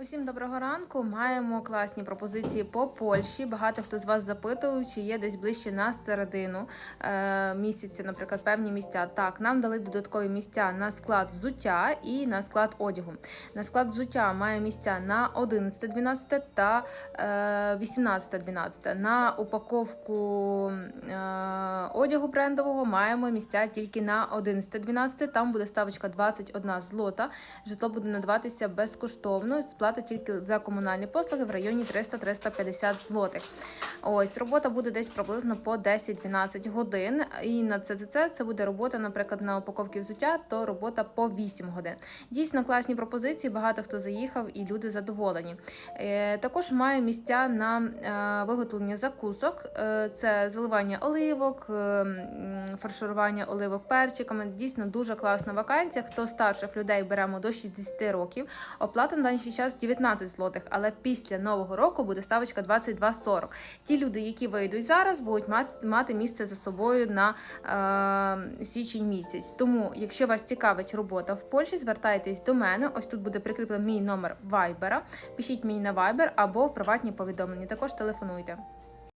Усім доброго ранку. Маємо класні пропозиції по Польщі. Багато хто з вас запитував, чи є десь ближче на середину е, місяця, наприклад, певні місця. Так, нам дали додаткові місця на склад взуття і на склад одягу. На склад взуття має місця на 11-12 та е, 18-12. На упаковку е, одягу брендового маємо місця тільки на 11-12. Там буде ставочка 21 злота. Житло буде надаватися безкоштовно. Сплата тільки за комунальні послуги в районі 300-350 злотих. Ось робота буде десь приблизно по 10-12 годин. І на ЦЦЦ це буде робота, наприклад, на упаковці взуття, то робота по 8 годин. Дійсно класні пропозиції. Багато хто заїхав і люди задоволені. Е, також маю місця на е, виготовлення закусок. Е, це заливання оливок, фарширування оливок перчиками. Дійсно дуже класна вакансія. Хто старших людей беремо до 60 років. Оплата на даний час 19 злотих, але після нового року буде ставочка 22,40. Ті люди, які вийдуть зараз, будуть мати, місце за собою на е, січень місяць. Тому, якщо вас цікавить робота в Польщі, звертайтесь до мене. Ось тут буде прикріплений мій номер Viber. Пишіть мені на Viber або в приватні повідомлення. Також телефонуйте.